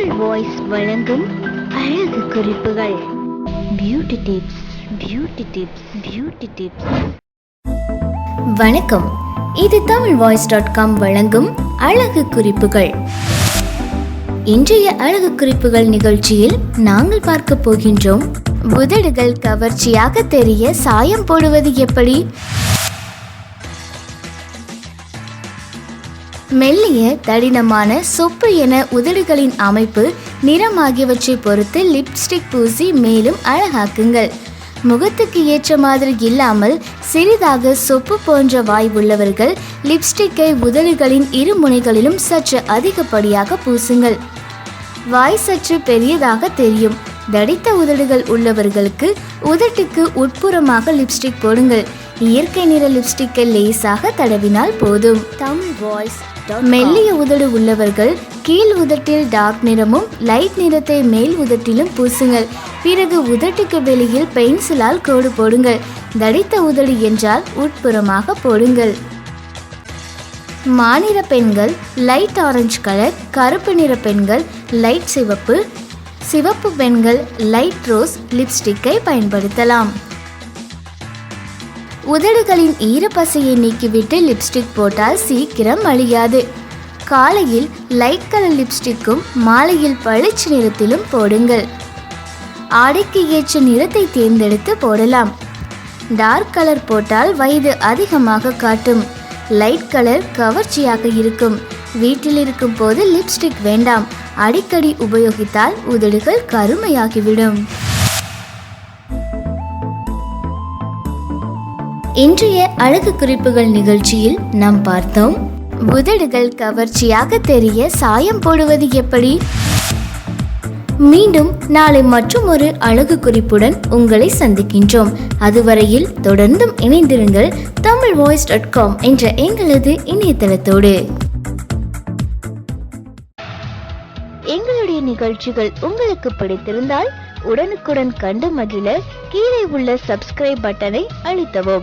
Tamil voice வழங்கும் அழகு குறிப்புகள். Beauty tips beauty tips beauty tips வணக்கம். இது தமிழ் வாய்ஸ் டாட் காம் வழங்கும் அழகு குறிப்புகள். இன்றைய அழகு குறிப்புகள் நிகழ்ச்சியில் நாங்கள் பார்க்க போகின்றோம். உதடுகள் கவர்ச்சியாக தெரிய சாயம் போடுவது எப்படி? மெல்லிய தடினமான சொப்பு என உதடுகளின் அமைப்பு நிறம் ஆகியவற்றை பொறுத்து லிப்ஸ்டிக் பூசி மேலும் அழகாக்குங்கள். முகத்துக்கு ஏற்ற மாதிரி இல்லாமல் சிறிதாக சொப்பு போன்ற வாய் உள்ளவர்கள் லிப்ஸ்டிக்கை உதடுகளின் இரு முனைகளிலும் சற்று அதிகப்படியாக பூசுங்கள். வாய் சற்று பெரியதாக தெரியும். தடித்த உதடுகள் உள்ளவர்களுக்கு உதட்டுக்கு உட்புறமாக லிப்ஸ்டிக் போடுங்கள். இயற்கை நிற லிப்ஸ்டிக்கை லேசாக தடவினால் போதும். தமிழ் வாய்ஸ் மெல்லிய உதடு உள்ளவர்கள் கீழ் உதட்டில் டார்க் நிறமும் லைட் நிறத்தை மேல் உதட்டிலும் பூசுங்கள். பிறகு உதட்டுக்கு வெளியில் பென்சிலால் கோடு போடுங்கள். தடித்த உதடு என்றால் உட்புறமாக போடுங்கள். மாநிற பெண்கள் லைட் ஆரஞ்சு கலர் கருப்பு நிற பெண்கள் லைட் சிவப்பு. சிவப்பு பெண்கள் லைட் ரோஸ் லிப்ஸ்டிக்கை பயன்படுத்தலாம். உதடுகளின் ஈரப்பசையை நீக்கிவிட்டு லிப்ஸ்டிக் போட்டால் சீக்கிரம் அழியாது. காலையில் லைட் கலர் லிப்ஸ்டிக்கும் மாலையில் பளிச்சு நிறத்திலும் போடுங்கள். ஆடைக்கு ஏற்ற நிறத்தை தேர்ந்தெடுத்து போடலாம். டார்க் கலர் போட்டால் வயது அதிகமாக காட்டும். லைட் கலர் கவர்ச்சியாக இருக்கும். வீட்டில் இருக்கும் போது லிப்ஸ்டிக் வேண்டாம். அடிக்கடி உபயோகித்தால் உதடுகள் கருமையாகிவிடும். இன்றைய அழகு குறிப்புகள் நிகழ்ச்சியில் நாம் பார்த்தோம். உதடுகள் கவர்ச்சியாக தெரிய சாயம் போடுவது எப்படி? மீண்டும் நாளை மற்றும் ஒரு அழகு குறிப்புடன் உங்களை சந்திக்கின்றோம். அதுவரையில் தொடர்ந்தும் இணைந்திருங்கள் தமிழ் வாய்ஸ் டாட் காம் என்ற எங்களது இணையதளத்தோடு. எங்களுடைய நிகழ்ச்சிகள் உங்களுக்கு பிடித்திருந்தால் உடனுக்குடன் கண்டு மகிழ கீழே உள்ள சப்ஸ்கிரைப் பட்டனை அழுத்தவும்.